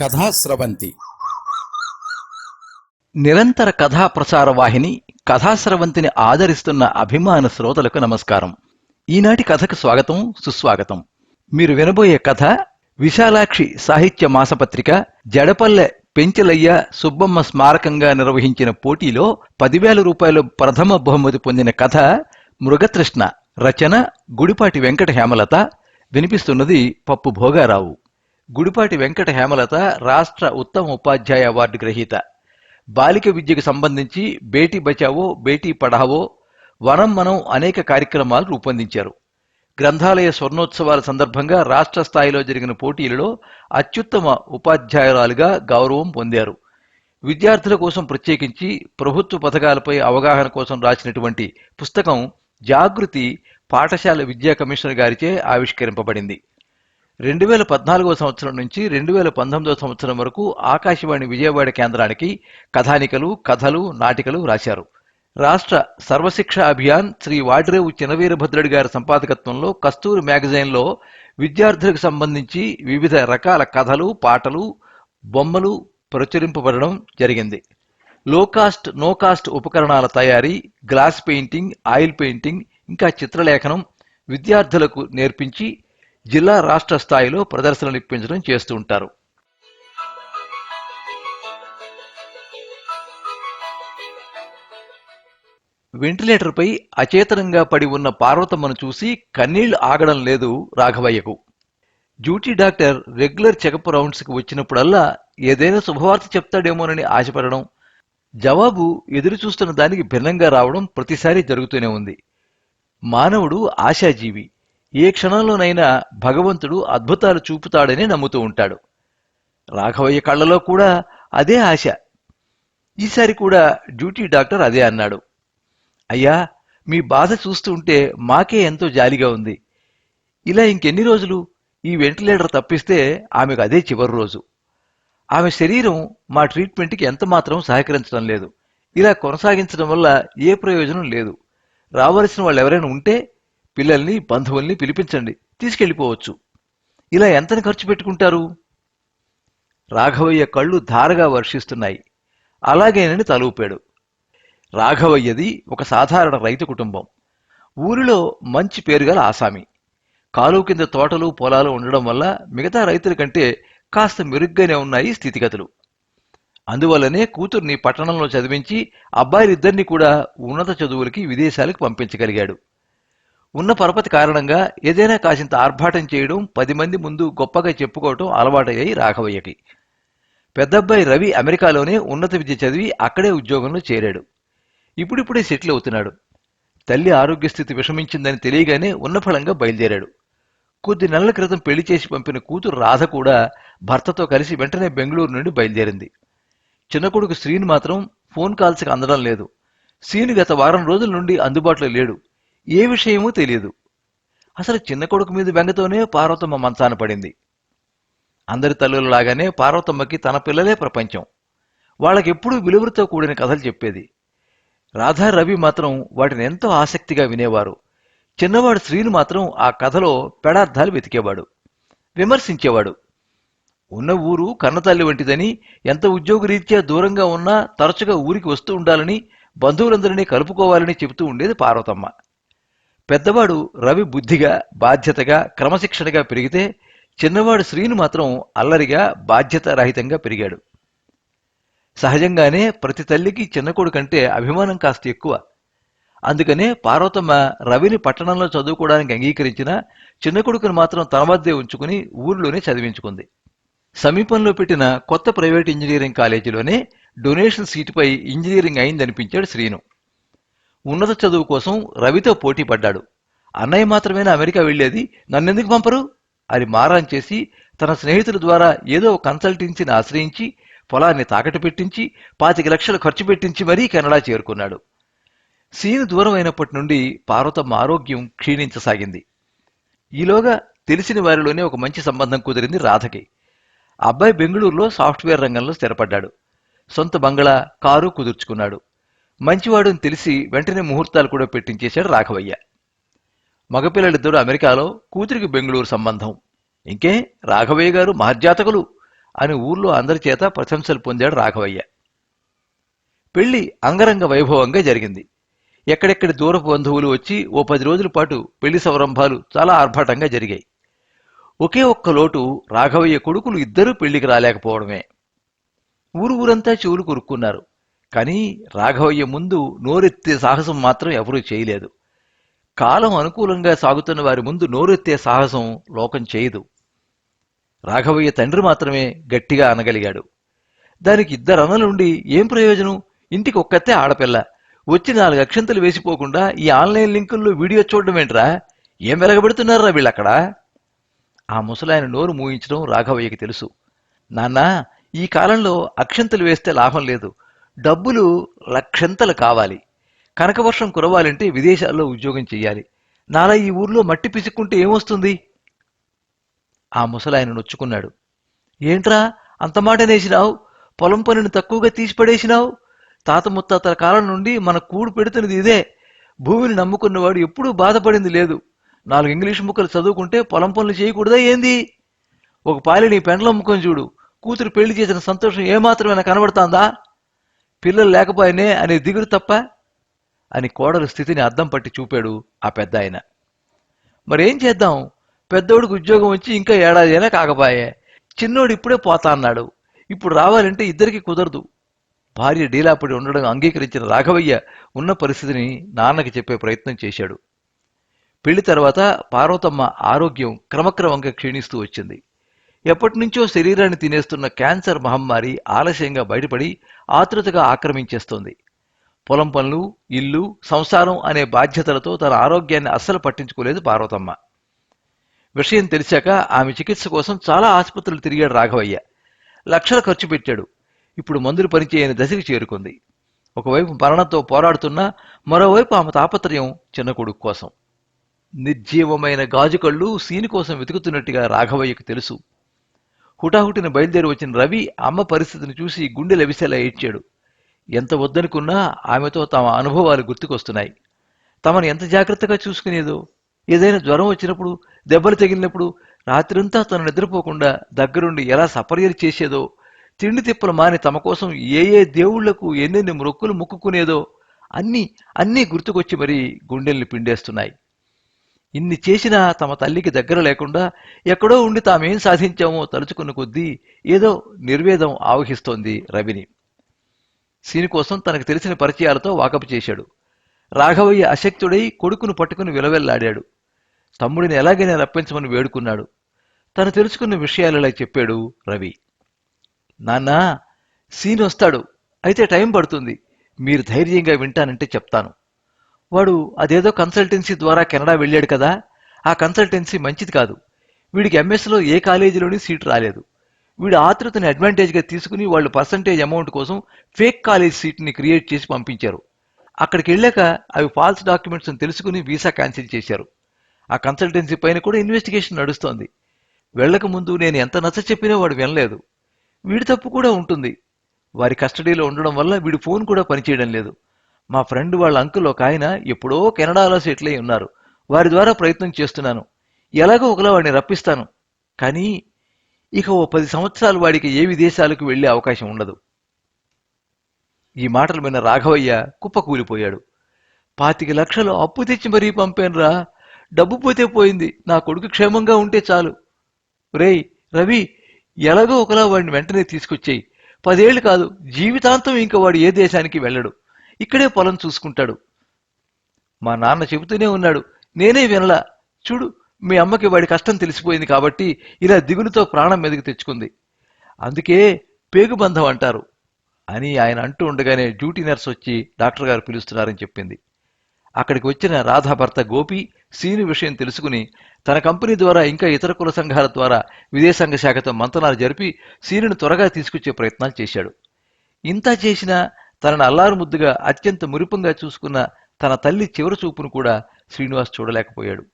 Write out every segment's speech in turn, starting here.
కథాస్రవంతి నిరంతర కథా ప్రసార వాహిని కథాస్రవంతిని ఆదరిస్తున్న అభిమాన శ్రోతలకు నమస్కారం. ఈనాటి కథకు స్వాగతం సుస్వాగతం. మీరు వినబోయే కథ విశాలాక్షి సాహిత్య మాసపత్రిక జడపల్లె పెంచలయ్య సుబ్బమ్మ స్మారకంగా నిర్వహించిన పోటీలో పదివేల రూపాయల ప్రథమ బహుమతి పొందిన కథ మృగతృష్ణ రచన గుడిపాటి వెంకట హేమలత వినిపిస్తున్నది పప్పు భోగారావు. గుడిపాటి వెంకట హేమలత రాష్ట్ర ఉత్తమ ఉపాధ్యాయ అవార్డు గ్రహీత. బాలిక విద్యకు సంబంధించి బేటీ బచావో బేటీ పడావో వనం మనం అనేక కార్యక్రమాలు రూపొందించారు. గ్రంథాలయ స్వర్ణోత్సవాల సందర్భంగా రాష్ట్ర స్థాయిలో జరిగిన పోటీలలో అత్యుత్తమ ఉపాధ్యాయురాలుగా గౌరవం పొందారు. విద్యార్థుల కోసం ప్రత్యేకించి ప్రభుత్వ పథకాలపై అవగాహన కోసం రాసినటువంటి పుస్తకం జాగృతి పాఠశాల విద్యా కమిషనర్ గారిచే ఆవిష్కరింపబడింది. రెండు వేల పద్నాలుగవ సంవత్సరం నుంచి రెండు వేల పంతొమ్మిదవ సంవత్సరం వరకు ఆకాశవాణి విజయవాడ కేంద్రానికి కథానికలు కథలు నాటికలు రాశారు. రాష్ట్ర సర్వశిక్ష అభియాన్ శ్రీ వాడ్రేవు చినవీరభద్రుడి గారి సంపాదకత్వంలో కస్తూరి మ్యాగజైన్లో విద్యార్థులకు సంబంధించి వివిధ రకాల కథలు పాటలు బొమ్మలు ప్రచురింపబడడం జరిగింది. లో కాస్ట్ నో కాస్ట్ ఉపకరణాల తయారీ గ్లాస్ పెయింటింగ్ ఆయిల్ పెయింటింగ్ ఇంకా చిత్రలేఖనం విద్యార్థులకు నేర్పించి జిల్లా రాష్ట్ర స్థాయిలో ప్రదర్శనలు ఇప్పించడం చేస్తూ ఉంటారు. వెంటిలేటర్పై అచేతనంగా పడి ఉన్న పార్వతమ్మను చూసి కన్నీళ్ళు ఆగడం లేదు రాఘవయ్యకు. డ్యూటీ డాక్టర్ రెగ్యులర్ చెకప్ రౌండ్స్కి వచ్చినప్పుడల్లా ఏదైనా శుభవార్త చెప్తాడేమోనని ఆశపడడం జవాబు ఎదురు చూస్తున్న దానికి భిన్నంగా రావడం ప్రతిసారి జరుగుతూనే ఉంది. మానవుడు ఆశాజీవి. ఏ క్షణంలోనైనా భగవంతుడు అద్భుతాలు చూపుతాడని నమ్ముతూ ఉంటాడు. రాఘవయ్య కళ్ళలో కూడా అదే ఆశ. ఈసారి కూడా డ్యూటీ డాక్టర్ అదే అన్నాడు. అయ్యా మీ బాధ చూస్తుంటే మాకే ఎంతో జాలిగా ఉంది. ఇలా ఇంకెన్ని రోజులు? ఈ వెంటిలేటర్ తప్పిస్తే ఆమెకు అదే చివరి రోజు. ఆమె శరీరం మా ట్రీట్మెంట్కి ఎంత మాత్రం సహకరించడం లేదు. ఇలా కొనసాగించడం వల్ల ఏ ప్రయోజనం లేదు. రావలసిన వాళ్ళు ఎవరైనా ఉంటే పిల్లల్ని బంధువుల్ని పిలిపించండి. తీసుకెళ్ళిపోవచ్చు. ఇలా ఎంతని ఖర్చు పెట్టుకుంటారు? రాఘవయ్య కళ్ళు ధారగా వర్షిస్తున్నాయి. అలాగేనని తలూపాడు. రాఘవయ్యది ఒక సాధారణ రైతు కుటుంబం. ఊరిలో మంచి పేరుగల ఆసామి. కాలువ కింద తోటలు పొలాలు ఉండడం వల్ల మిగతా రైతుల కంటే కాస్త మెరుగ్గానే ఉన్నాయి స్థితిగతులు. అందువల్లనే కూతుర్ని పట్టణంలో చదివించి అబ్బాయిలిద్దరినీ కూడా ఉన్నత చదువులకి విదేశాలకు పంపించగలిగాడు. ఉన్న పరపతి కారణంగా ఏదైనా కాసింత ఆర్భాటం చేయడం పది మంది ముందు గొప్పగా చెప్పుకోవటం అలవాటయ్యాయి రాఘవయ్యకి. పెద్దబ్బాయి రవి అమెరికాలోనే ఉన్నత విద్య చదివి అక్కడే ఉద్యోగంలో చేరాడు. ఇప్పుడిప్పుడే సెటిల్ అవుతున్నాడు. తల్లి ఆరోగ్యస్థితి విషమించిందని తెలియగానే ఉన్నఫలంగా బయలుదేరాడు. కొద్ది నెలల క్రితం పెళ్ళి చేసి పంపిన కూతురు రాధ కూడా భర్తతో కలిసి వెంటనే బెంగళూరు నుండి బయలుదేరింది. చిన్న కొడుకు శ్రీని మాత్రం ఫోన్ కాల్స్కి అందడం లేదు. శ్రీని గత వారం రోజుల నుండి అందుబాటులో లేడు. ఏ విషయమూ తెలియదు. అసలు చిన్న కొడుకు మీద బెంగతోనే పార్వతమ్మ మంచాన పడింది. అందరి తల్లులలాగానే పార్వతమ్మకి తన పిల్లలే ప్రపంచం. వాళ్ళకెప్పుడూ విలువలతో కూడిన కథలు చెప్పేది. రాధా రవి మాత్రం వాటిని ఎంతో ఆసక్తిగా వినేవారు. చిన్నవాడు శ్రీను మాత్రం ఆ కథలో పెడార్థాలు వెతికేవాడు. విమర్శించేవాడు. ఉన్న ఊరు కన్నతల్లి వంటిదని ఎంత ఉద్యోగరీత్యా దూరంగా ఉన్నా తరచుగా ఊరికి వస్తూ ఉండాలని బంధువులందరినీ కలుపుకోవాలని చెబుతూ ఉండేది పార్వతమ్మ. పెద్దవాడు రవి బుద్ధిగా బాధ్యతగా క్రమశిక్షణగా పెరిగితే చిన్నవాడు శ్రీను మాత్రం అల్లరిగా బాధ్యత రహితంగా పెరిగాడు. సహజంగానే ప్రతి తల్లికి చిన్న కొడుకంటే అభిమానం కాస్త ఎక్కువ. అందుకనే పార్వతమ్మ రవిని పట్టణంలో చదువుకోవడానికి అంగీకరించిన చిన్న కొడుకును మాత్రం తన వద్దే ఉంచుకుని ఊర్లోనే చదివించుకుంది. సమీపంలో పెట్టిన కొత్త ప్రైవేట్ ఇంజనీరింగ్ కాలేజీలోనే డొనేషన్ సీటుపై ఇంజనీరింగ్ అయిందనిపించాడు శ్రీను. ఉన్నత చదువు కోసం రవితో పోటీ పడ్డాడు. అన్నయ్య మాత్రమేనా అమెరికా వెళ్ళేది? నన్నెందుకు పంపరు? అని మారాన్ చేసి తన స్నేహితుల ద్వారా ఏదో కన్సల్టెన్సీని ఆశ్రయించి పొలాన్ని తాకట్టు పెట్టించి పాతిక లక్షలు ఖర్చు పెట్టించి మరీ కెనడా చేరుకున్నాడు. సీను దూరం అయినప్పటి నుండి పార్వతమ్మ ఆరోగ్యం క్షీణించసాగింది. ఈలోగా తెలిసిన వారిలోనే ఒక మంచి సంబంధం కుదిరింది రాధకి. అబ్బాయి బెంగళూరులో సాఫ్ట్వేర్ రంగంలో స్థిరపడ్డాడు. సొంత బంగళా కారు కుదుర్చుకున్నాడు. మంచివాడుని తెలిసి వెంటనే ముహూర్తాలు కూడా పెట్టించేశాడు రాఘవయ్య. మగపిల్లలిద్దరూ అమెరికాలో కూతురికి బెంగళూరు సంబంధం. ఇంకే రాఘవయ్య గారు మహర్జాతకులు అని ఊర్లో అందరి చేత ప్రశంసలు పొందాడు రాఘవయ్య. పెళ్ళి అంగరంగ వైభవంగా జరిగింది. ఎక్కడెక్కడి దూరపు బంధువులు వచ్చి ఓ పది రోజుల పాటు పెళ్ళి సంరంభాలు చాలా ఆర్భాటంగా జరిగాయి. ఒకే ఒక్క లోటు రాఘవయ్య కొడుకులు ఇద్దరూ పెళ్ళికి రాలేకపోవడమే. ఊరు ఊరంతా చెవులు కొరుక్కున్నారు. కానీ రాఘవయ్య ముందు నోరెత్తే సాహసం మాత్రం ఎవరూ చేయలేదు. కాలం అనుకూలంగా సాగుతున్న వారి ముందు నోరెత్తే సాహసం లోకం చేయదు. రాఘవయ్య తండ్రి మాత్రమే గట్టిగా అనగలిగాడు. దానికి ఇద్దరు అన్నలుండి ఏం ప్రయోజనం? ఇంటికి ఒక్కతే ఆడపిల్ల. వచ్చి నాలుగు అక్షంతలు వేసిపోకుండా ఈ ఆన్లైన్ లింకుల్లో వీడియో చూడడం ఏంట్రా? ఏం వెలగబెడుతున్నారా వీళ్ళక్కడ? ఆ ముసలాయన నోరు మూయించడం రాఘవయ్యకి తెలుసు. నాన్న ఈ కాలంలో అక్షంతలు వేస్తే లాభం లేదు. డబ్బులు లక్షంతలు కావాలి. కనకవర్షం కురవాలంటే విదేశాల్లో ఉద్యోగం చెయ్యాలి. నాలా ఈ ఊర్లో మట్టి పిసుక్కుంటే ఏమొస్తుంది? ఆ ముసలాయన నొచ్చుకున్నాడు. ఏంట్రా అంత మాట నేసినావు? పొలం పనిని తక్కువగా తీసిపడేసినావు? తాత ముత్తాతల కాలం నుండి మన కూడు పెడుతున్నది ఇదే. భూమిని నమ్ముకున్నవాడు ఎప్పుడూ బాధపడింది లేదు. నాలుగు ఇంగ్లీష్ ముక్కలు చదువుకుంటే పొలం పనులు చేయకూడదా ఏంది? ఒక పాలి నీ ముఖం చూడు. కూతురు పెళ్ళి చేసిన సంతోషం ఏమాత్రమైనా కనబడుతాందా? పిల్లలు లేకపోయినే అనే దిగురు తప్ప అని కోడలు స్థితిని అద్దం పట్టి చూపాడు ఆ పెద్ద ఆయన. మరేం చేద్దాం? పెద్దోడికి ఉద్యోగం వచ్చి ఇంకా ఏడాది అయినా కాకపాయే. చిన్నోడు ఇప్పుడే పోతా అన్నాడు. ఇప్పుడు రావాలంటే ఇద్దరికి కుదరదు. భార్య డీలాపడి ఉండడం అంగీకరించిన రాఘవయ్య ఉన్న పరిస్థితిని నాన్నకి చెప్పే ప్రయత్నం చేశాడు. పెళ్ళి తర్వాత పార్వతమ్మ ఆరోగ్యం క్రమక్రమంగా క్షీణిస్తూ వచ్చింది. ఎప్పటి నుంచో శరీరాన్ని తినేస్తున్న క్యాన్సర్ మహమ్మారి ఆలస్యంగా బయటపడి ఆతృతగా ఆక్రమించేస్తోంది. పొలం పనులు ఇల్లు సంసారం అనే బాధ్యతలతో తన ఆరోగ్యాన్ని అస్సలు పట్టించుకోలేదు పార్వతమ్మ. విషయం తెలిసాక ఆమె చికిత్స కోసం చాలా ఆసుపత్రులు తిరిగాడు రాఘవయ్య. లక్షలు ఖర్చు పెట్టాడు. ఇప్పుడు మందులు పనిచేయని దశకి చేరుకుంది. ఒకవైపు మరణంతో పోరాడుతున్నా మరోవైపు ఆమె తాపత్రయం చిన్న కొడుకు కోసం. నిర్జీవమైన గాజు కళ్ళు సీని కోసం వెతుకుతున్నట్టుగా రాఘవయ్యకు తెలుసు. హుటాహుటిన బయలుదేరి వచ్చిన రవి అమ్మ పరిస్థితిని చూసి గుండె లభిసేలా ఏడ్చాడు. ఎంత వద్దనుకున్నా ఆమెతో తమ అనుభవాలు గుర్తుకొస్తున్నాయి. తమను ఎంత జాగ్రత్తగా చూసుకునేదో. ఏదైనా జ్వరం వచ్చినప్పుడు దెబ్బలు తగిలినప్పుడు రాత్రంతా తను నిద్రపోకుండా దగ్గరుండి ఎలా సపర్యలు చేసేదో తిండి తిప్పలు మాని తమ కోసం ఏ ఏ దేవుళ్ళకు ఎన్నెన్ని మొక్కులు మొక్కుకునేదో అన్నీ అన్నీ గుర్తుకొచ్చి మరీ గుండెల్ని పిండేస్తున్నాయి. ఇన్ని చేసినా తమ తల్లికి దగ్గర లేకుండా ఎక్కడో ఉండి తామేం సాధించామో తలుచుకున్న కొద్దీ ఏదో నిర్వేదం ఆవహిస్తోంది రవిని. సీని కోసం తనకు తెలిసిన పరిచయాలతో వాకపు చేశాడు. రాఘవయ్య అశక్తుడై కొడుకును పట్టుకుని విలవెల్లాడాడు. తమ్ముడిని ఎలాగైనా రప్పించమని వేడుకున్నాడు. తను తెలుసుకున్న విషయాలలా చెప్పాడు రవి. నాన్నా సీన్ వస్తాడు. అయితే టైం పడుతుంది. మీరు ధైర్యంగా వింటానంటే చెప్తాను. వాడు అదేదో కన్సల్టెన్సీ ద్వారా కెనడా వెళ్ళాడు కదా ఆ కన్సల్టెన్సీ మంచిది కాదు. వీడికి ఎంఎస్లో ఏ కాలేజీలోని సీటు రాలేదు. వీడు ఆతృతని అడ్వాంటేజ్గా తీసుకుని వాళ్ళు పర్సంటేజ్ అమౌంట్ కోసం ఫేక్ కాలేజ్ సీట్ని క్రియేట్ చేసి పంపించారు. అక్కడికి వెళ్ళాక అవి ఫాల్స్ డాక్యుమెంట్స్ తెలుసుకుని వీసా క్యాన్సిల్ చేశారు. ఆ కన్సల్టెన్సీ పైన కూడా ఇన్వెస్టిగేషన్ నడుస్తోంది. వెళ్ళకముందు నేను ఎంత నచ్చ చెప్పినా వాడు వినలేదు. వీడి తప్పు కూడా ఉంటుంది. వారి కస్టడీలో ఉండడం వల్ల వీడి ఫోన్ కూడా పనిచేయడం లేదు. మా ఫ్రెండ్ వాళ్ళ అంకుల్ ఒక ఆయన ఎప్పుడో కెనడాలో సెటిల్ అయి ఉన్నారు. వారి ద్వారా ప్రయత్నం చేస్తున్నాను. ఎలాగో ఒకలా వాడిని రప్పిస్తాను. కానీ ఇక ఓ పది సంవత్సరాలు వాడికి ఏ విదేశాలకు వెళ్ళే అవకాశం ఉండదు. ఈ మాటలు విన్న రాఘవయ్య కుప్పకూలిపోయాడు. పాతిక లక్షలు అప్పు తెచ్చి మరీ పంపానురా. డబ్బు పోతే పోయింది. నా కొడుకు క్షేమంగా ఉంటే చాలు. రేయ్ రవి ఎలాగో ఒకలా వాడిని వెంటనే తీసుకొచ్చేయి. పదేళ్ళు కాదు జీవితాంతం ఇంకా వాడు ఏ దేశానికి వెళ్ళడు. ఇక్కడే పొలం చూసుకుంటాడు. మా నాన్న చెబుతూనే ఉన్నాడు నేనే వినలా. చూడు మీ అమ్మకి వాడి కష్టం తెలిసిపోయింది కాబట్టి ఇలా దిగులుతో ప్రాణం మీదకి తెచ్చుకుంది. అందుకే పేగుబంధం అంటారు. అని ఆయన అంటూ ఉండగానే డ్యూటీ నర్స్ వచ్చి డాక్టర్ గారు పిలుస్తున్నారని చెప్పింది. అక్కడికి వచ్చిన రాధా భర్త గోపి సీను విషయం తెలుసుకుని తన కంపెనీ ద్వారా ఇంకా ఇతర కుల సంఘాల ద్వారా విదేశాంగ శాఖతో మంతనాలు జరిపి సీనును త్వరగా తీసుకొచ్చే ప్రయత్నాలు చేశాడు. ఇంత చేసినా తనను అల్లారు ముద్దుగా అత్యంత మురిపంగా చూసుకున్న తన తల్లి చివరి చూపును కూడా శ్రీనివాస్ చూడలేకపోయాడు.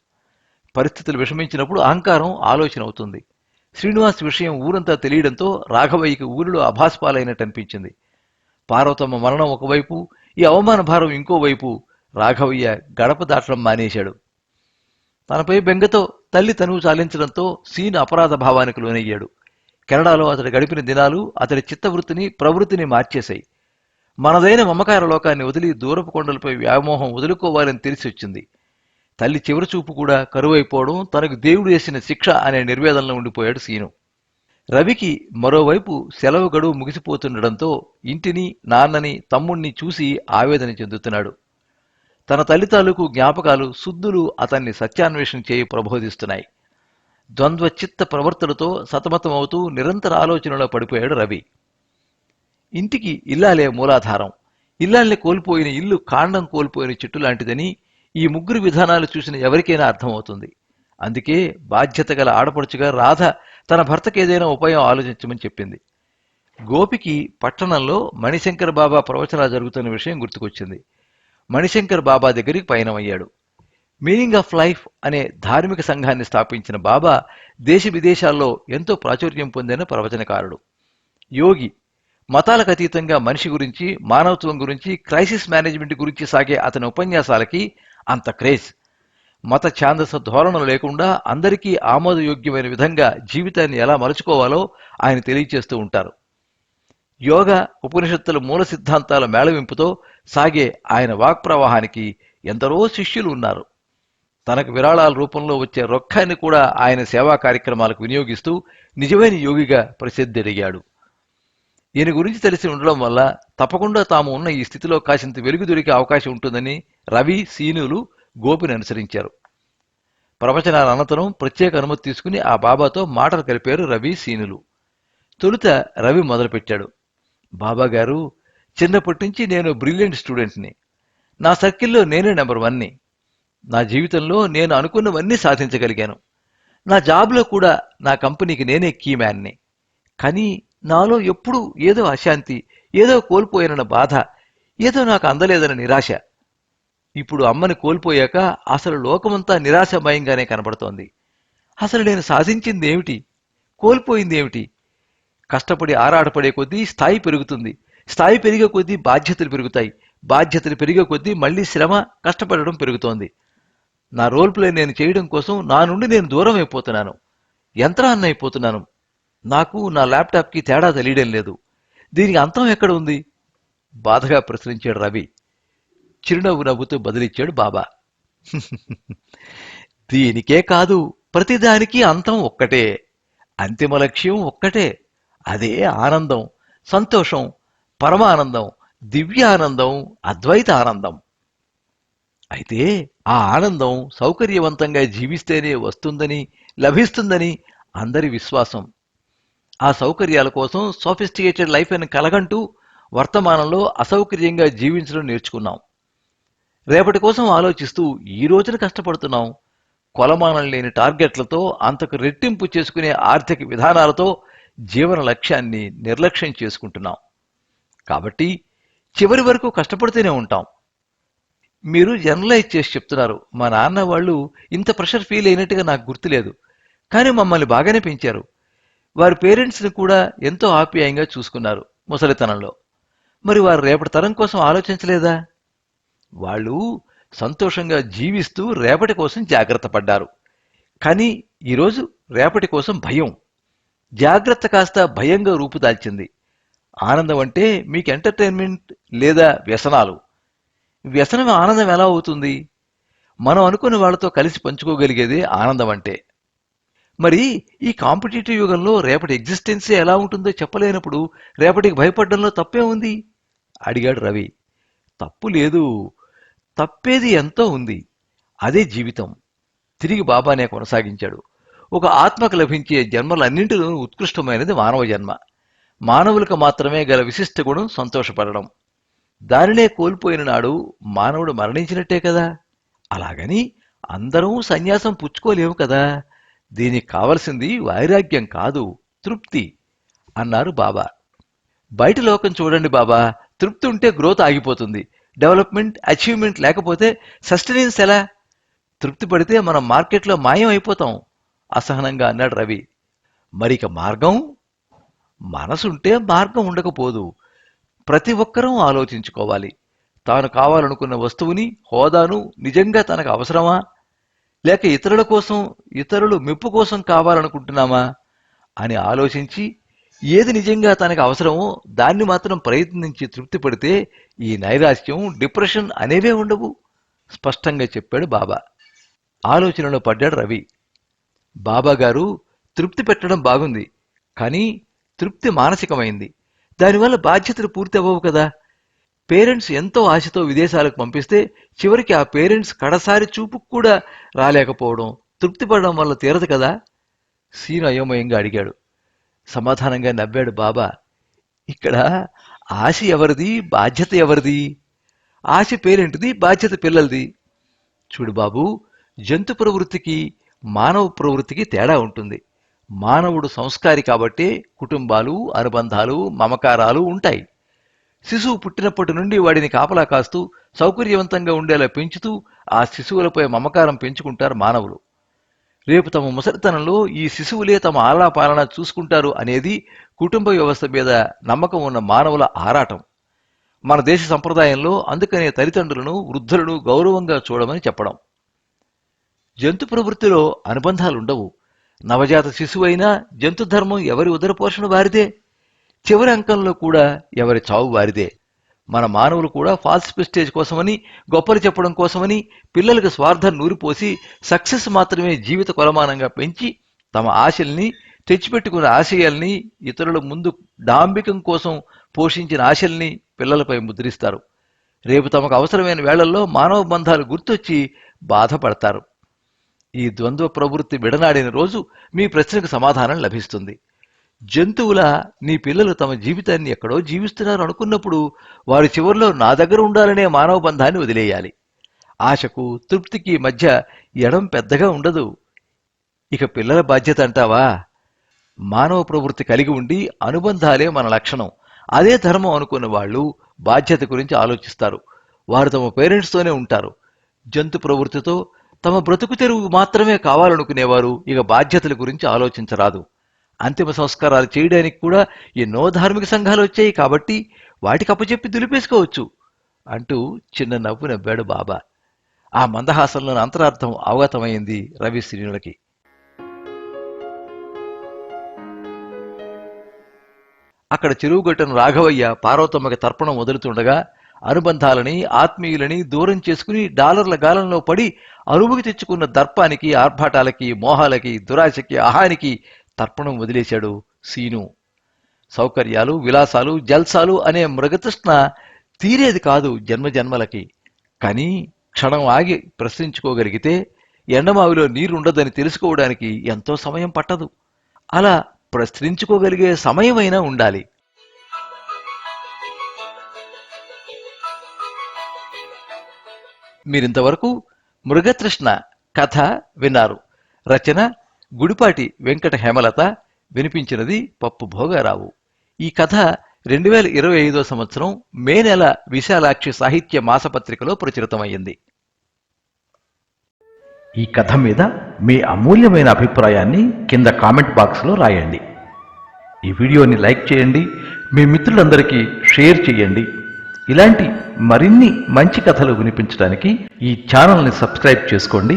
పరిస్థితులు విషమించినప్పుడు అహంకారం ఆలోచన అవుతుంది. శ్రీనివాస్ విషయం ఊరంతా తెలియడంతో రాఘవయ్యకి ఊరిలో అభాస్పాలైనట్టు అనిపించింది. పార్వతమ్మ మరణం ఒకవైపు ఈ అవమాన భారం ఇంకోవైపు రాఘవయ్య గడప దాటడం మానేశాడు. తనపై బెంగతో తల్లి తనువు చాలించడంతో సీన్ అపరాధ భావానికి లోనయ్యాడు. కెనడాలో అతడు గడిపిన దినాలు అతడి చిత్తవృత్తిని ప్రవృత్తిని మార్చేశాయి. మనదైన మమకార లోకాన్ని వదిలి దూరపు కొండలపై వ్యామోహం వదులుకోవాలని తెలిసి వచ్చింది. తల్లి చివరి చూపు కూడా కరువైపోవడం తనకు దేవుడు వేసిన శిక్ష అనే నిర్వేదనలో ఉండిపోయాడు సీను. రవికి మరోవైపు సెలవు గడువు ముగిసిపోతుండడంతో ఇంటిని నాన్నని తమ్ముణ్ణి చూసి ఆవేదన చెందుతున్నాడు. తన తల్లి తాలూకు జ్ఞాపకాలు శుద్ధులు అతన్ని సత్యాన్వేషణ చేయి ప్రబోధిస్తున్నాయి. ద్వంద్వ చిత్త ప్రవర్తనతో సతమతమవుతూ నిరంతర ఆలోచనలో పడిపోయాడు రవి. ఇంటికి ఇల్లాలే మూలాధారం. ఇల్లాల్ని కోల్పోయిన ఇల్లు కాండం కోల్పోయిన చెట్టు లాంటిదని ఈ ముగ్గురు విధానాలు చూసిన ఎవరికైనా అర్థమవుతుంది. అందుకే బాధ్యత గల ఆడపడుచుగా రాధ తన భర్తకి ఏదైనా ఉపాయం ఆలోచించమని చెప్పింది. గోపికి పట్టణంలో మణిశంకర్ బాబా ప్రవచనాలు జరుగుతున్న విషయం గుర్తుకొచ్చింది. మణిశంకర్ బాబా దగ్గరికి పయనమయ్యాడు. మీనింగ్ ఆఫ్ లైఫ్ అనే ధార్మిక సంఘాన్ని స్థాపించిన బాబా దేశ విదేశాల్లో ఎంతో ప్రాచుర్యం పొందిన ప్రవచనకారుడు. యోగి మతాలకు అతీతంగా మనిషి గురించి మానవత్వం గురించి క్రైసిస్ మేనేజ్మెంట్ గురించి సాగే అతని ఉపన్యాసాలకి అంత క్రేజ్. మత ఛాందస ధోరణం లేకుండా అందరికీ ఆమోదయోగ్యమైన విధంగా జీవితాన్ని ఎలా మలుచుకోవాలో ఆయన తెలియచేస్తూ ఉంటారు. యోగ ఉపనిషత్తుల మూల సిద్ధాంతాల మేళవింపుతో సాగే ఆయన వాక్ ప్రవాహానికి ఎందరో శిష్యులు ఉన్నారు. తనకు విరాళాల రూపంలో వచ్చే రొక్కాన్ని కూడా ఆయన సేవా కార్యక్రమాలకు వినియోగిస్తూ నిజమైన యోగిగా ప్రసిద్ధిడిగాడు ఈయన గురించి తెలిసి ఉండడం వల్ల తప్పకుండా తాము ఉన్న ఈ స్థితిలో కాసింత వెలుగు దొరికే అవకాశం ఉంటుందని రవి సీనులు గోపిని అనుసరించారు. ప్రవచనాల అనంతరం ప్రత్యేక అనుమతి తీసుకుని ఆ బాబాతో మాటలు కలిపారు రవి సీనులు. తొలుత రవి మొదలుపెట్టాడు. బాబా గారు చిన్నప్పటి నుంచి నేను బ్రిలియంట్ స్టూడెంట్ని. నా సర్కిల్లో నేనే నెంబర్ వన్ని. నా జీవితంలో నేను అనుకున్నవన్నీ సాధించగలిగాను. నా జాబ్లో కూడా నా కంపెనీకి నేనే కీ మ్యాన్ని కానీ నాలో ఎప్పుడూ ఏదో అశాంతి ఏదో కోల్పోయానన్న బాధ ఏదో నాకు అందలేదన్న నిరాశ. ఇప్పుడు అమ్మని కోల్పోయాక అసలు లోకమంతా నిరాశమయంగానే కనబడుతోంది అసలు నేను సాధించింది ఏమిటి కోల్పోయింది ఏమిటి కష్టపడి ఆరాటపడే కొద్దీ స్థాయి పెరుగుతుంది. స్థాయి పెరిగే కొద్దీ బాధ్యతలు పెరుగుతాయి. బాధ్యతలు పెరిగే కొద్దీ మళ్ళీ శ్రమ కష్టపడడం పెరుగుతోంది. నా రోల్ ప్లే నేను చేయడం కోసం నా నుండి నేను దూరం అయిపోతున్నాను. యంత్రాన్ని అయిపోతున్నాను నాకు నా ల్యాప్టాప్కి తేడా తెలియడం లేదు. దీనికి అంతం ఎక్కడ ఉంది? బాధగా ప్రశ్నించాడు రవి. చిరునవ్వు నవ్వుతూ బదిలిచ్చాడు బాబా. దీనికే కాదు ప్రతిదానికి అంతం ఒక్కటే. అంతిమ లక్ష్యం ఒక్కటే. అదే ఆనందం సంతోషం పరమానందం దివ్యానందం అద్వైత ఆనందం. అయితే ఆ ఆనందం సౌకర్యవంతంగా జీవిస్తేనే వస్తుందని లభిస్తుందని అందరి విశ్వాసం. ఆ సౌకర్యాల కోసం సోఫిస్టికేటెడ్ లైఫ్ అని కలగంటూ వర్తమానంలో అసౌకర్యంగా జీవించడం నేర్చుకున్నాం. రేపటి కోసం ఆలోచిస్తూ ఈ రోజున కష్టపడుతున్నాం. కొలమానం లేని టార్గెట్లతో అంతకు రెట్టింపు చేసుకునే ఆర్థిక విధానాలతో జీవన లక్ష్యాన్ని నిర్లక్ష్యం చేసుకుంటున్నాం. కాబట్టి చివరి వరకు కష్టపడుతూనే ఉంటాం. మీరు జనరలైజ్ చేసి చెప్తున్నారు. మా నాన్న వాళ్ళు ఇంత ప్రెషర్ ఫీల్ అయినట్టుగా నాకు గుర్తులేదు. కానీ మమ్మల్ని బాగానే పెంచారు. వారి పేరెంట్స్ని కూడా ఎంతో ఆప్యాయంగా చూసుకున్నారు ముసలితనంలో. మరి వారు రేపటి తరం కోసం ఆలోచించలేదా? వాళ్ళు సంతోషంగా జీవిస్తూ రేపటి కోసం జాగ్రత్త పడ్డారు. కానీ ఈరోజు రేపటి కోసం భయం. జాగ్రత్త కాస్త భయంగా రూపుదాల్చింది ఆనందం అంటే మీకు ఎంటర్టైన్మెంట్ లేదా వ్యసనాలు? వ్యసనం ఆనందం ఎలా అవుతుంది? మనం అనుకున్న వాళ్ళతో కలిసి పంచుకోగలిగేదే ఆనందం అంటే. మరి ఈ కాంపిటేటివ్ యుగంలో రేపటి ఎగ్జిస్టెన్సే ఎలా ఉంటుందో చెప్పలేనప్పుడు రేపటికి భయపడడంలో తప్పే ఉంది? అడిగాడు రవి. తప్పు లేదు. తప్పేది ఎంతో ఉంది. అదే జీవితం. తిరిగి బాబానే కొనసాగించాడు. ఒక ఆత్మకు లభించే జన్మలన్నింటిలో ఉత్కృష్టమైనది మానవ జన్మ. మానవులకు మాత్రమే గల విశిష్ట గుణం సంతోషపడడం. దానినే కోల్పోయిన నాడు మానవుడు మరణించినట్టే కదా? అలాగని అందరం సన్యాసం పుచ్చుకోలేము కదా? దీనికి కావలసింది వైరాగ్యం కాదు తృప్తి అన్నారు బాబా. బయట లోకం చూడండి బాబా తృప్తి ఉంటే గ్రోత్ ఆగిపోతుంది డెవలప్మెంట్ అచీవ్మెంట్ లేకపోతే సస్టెనెన్స్ ఎలా? తృప్తి పడితే మనం మార్కెట్లో మాయం అయిపోతాం అసహనంగా అన్నాడు రవి. మరిక మార్గం? మనసుంటే మార్గం ఉండకపోదు ప్రతి ఒక్కరూ ఆలోచించుకోవాలి. తాను కావాలనుకున్న వస్తువుని హోదాను నిజంగా తనకు అవసరమా? లేక ఇతరుల కోసం ఇతరులు మెప్పు కోసం కావాలనుకుంటున్నామా అని ఆలోచించి ఏది నిజంగా తనకు అవసరమో దాన్ని మాత్రం ప్రయత్నించి తృప్తి పడితే ఈ నైరాశ్యం డిప్రెషన్ అనేవే ఉండవు. స్పష్టంగా చెప్పాడు బాబా. ఆలోచనలో పడ్డాడు రవి. బాబా గారు తృప్తి పెట్టడం బాగుంది కానీ తృప్తి మానసికమైంది. దానివల్ల బాధ్యతలు పూర్తి అవ్వవు కదా. పేరెంట్స్ ఎంతో ఆశతో విదేశాలకు పంపిస్తే చివరికి ఆ పేరెంట్స్ కడసారి చూపుకు కూడా రాలేకపోవడం తృప్తి పడడం వల్ల తీరదు కదా? సీను అయోమయంగా అడిగాడు. సమాధానంగా నవ్వాడు బాబా. ఇక్కడ ఆశ ఎవరిది? బాధ్యత ఎవరిది? ఆశ పేరెంట్ది బాధ్యత పిల్లలది. చూడు బాబు జంతు ప్రవృత్తికి మానవ ప్రవృత్తికి తేడా ఉంటుంది. మానవుడు సంస్కారి కాబట్టి కుటుంబాలు అనుబంధాలు మమకారాలు ఉంటాయి. శిశువు పుట్టినప్పటి నుండి వాడిని కాపలా కాస్తూ సౌకర్యవంతంగా ఉండేలా పెంచుతూ ఆ శిశువులపై మమకారం పెంచుకుంటారు మానవులు. రేపు తమ ముసలితనంలో ఈ శిశువులే తమ ఆలాపాలన చూసుకుంటారు అనేది కుటుంబ వ్యవస్థ మీద నమ్మకం ఉన్న మానవుల ఆరాటం. మన దేశ సంప్రదాయంలో అందుకనే తల్లిదండ్రులను వృద్ధులను గౌరవంగా చూడమని చెప్పడం. జంతు ప్రవృత్తిలో అనుబంధాలుండవు. నవజాత శిశువైనా జంతు ధర్మం ఎవరి ఉదరపోషణ వారిదే? చివరి అంకంలో కూడా ఎవరి చావు వారిదే. మన మానవులు కూడా ఫాల్స్ ప్రెస్టేజ్ కోసమని గొప్పలు చెప్పడం కోసమని పిల్లలకు స్వార్థం నూరిపోసి సక్సెస్ మాత్రమే జీవిత కొలమానంగా పెంచి తమ ఆశల్ని తెచ్చిపెట్టుకున్న ఆశయాల్ని ఇతరుల ముందు డాంబికం కోసం పోషించిన ఆశల్ని పిల్లలపై ముద్రిస్తారు. రేపు తమకు అవసరమైన వేళల్లో మానవ బంధాలు గుర్తొచ్చి బాధపడతారు. ఈ ద్వంద్వ ప్రవృత్తి విడనాడిన రోజు మీ ప్రశ్నకు సమాధానం లభిస్తుంది. జంతువుల నీ పిల్లలు తమ జీవితాన్ని ఎక్కడో జీవిస్తున్నారు అనుకున్నప్పుడు వారి చివరిలో నా దగ్గర ఉండాలనే మానవ బంధాన్ని వదిలేయాలి. ఆశకు తృప్తికి మధ్య ఎడం పెద్దగా ఉండదు. ఇక పిల్లల బాధ్యత అంటావా? మానవ ప్రవృత్తి కలిగి ఉండి అనుబంధాలే మన లక్షణం. అదే ధర్మం అనుకున్న వాళ్ళు బాధ్యత గురించి ఆలోచిస్తారు. వారు తమ పేరెంట్స్తోనే ఉంటారు. జంతు ప్రవృత్తితో తమ బ్రతుకు తెరువు మాత్రమే కావాలనుకునేవారు ఇక బాధ్యతల గురించి ఆలోచించరాదు. అంతిమ సంస్కారాలు చేయడానికి కూడా ఎన్నో ధార్మిక సంఘాలు వచ్చాయి కాబట్టి వాటికి అప్పచెప్పి దులిపేసుకోవచ్చు అంటూ చిన్న నవ్వు నవ్వాడు బాబా. ఆ మందహాసంలోని అంతరార్థం అవగతమైంది రవి శ్రీనులకి. అక్కడ చెరువుగట్టున రాఘవయ్య పార్వతమ్మకి తర్పణం వదులుతుండగా అనుబంధాలని ఆత్మీయులని దూరం చేసుకుని డాలర్ల గాలంలో పడి అరువుకి తెచ్చుకున్న దర్పానికి ఆర్భాటాలకి మోహాలకి దురాశకి అహానికి తర్పణం వదిలేశాడు సీను. సౌకర్యాలు విలాసాలు జల్సాలు అనే మృగతృష్ణ తీరేది కాదు జన్మజన్మలకి. కానీ క్షణం ఆగి ప్రశ్నించుకోగలిగితే ఎండమావిలో నీరుండదని తెలుసుకోవడానికి ఎంతో సమయం పట్టదు. అలా ప్రశ్నించుకోగలిగే సమయమైనా ఉండాలి. మీరింతవరకు మృగతృష్ణ కథ విన్నారు. రచన గుడిపాటి వెంకట హేమలత వినిపించినది పప్పు భోగారావు. ఈ కథ రెండు వేల ఇరవై ఐదో సంవత్సరం మే నెల విశాలాక్షి సాహిత్య మాసపత్రికలో ప్రచురితమైంది ఈ కథ మీద మీ అమూల్యమైన అభిప్రాయాన్ని కింద కామెంట్ బాక్స్లో రాయండి. ఈ వీడియోని లైక్ చేయండి మీ మిత్రులందరికీ షేర్ చేయండి. ఇలాంటి మరిన్ని మంచి కథలు వినిపించడానికి ఈ ఛానల్ని సబ్స్క్రైబ్ చేసుకోండి.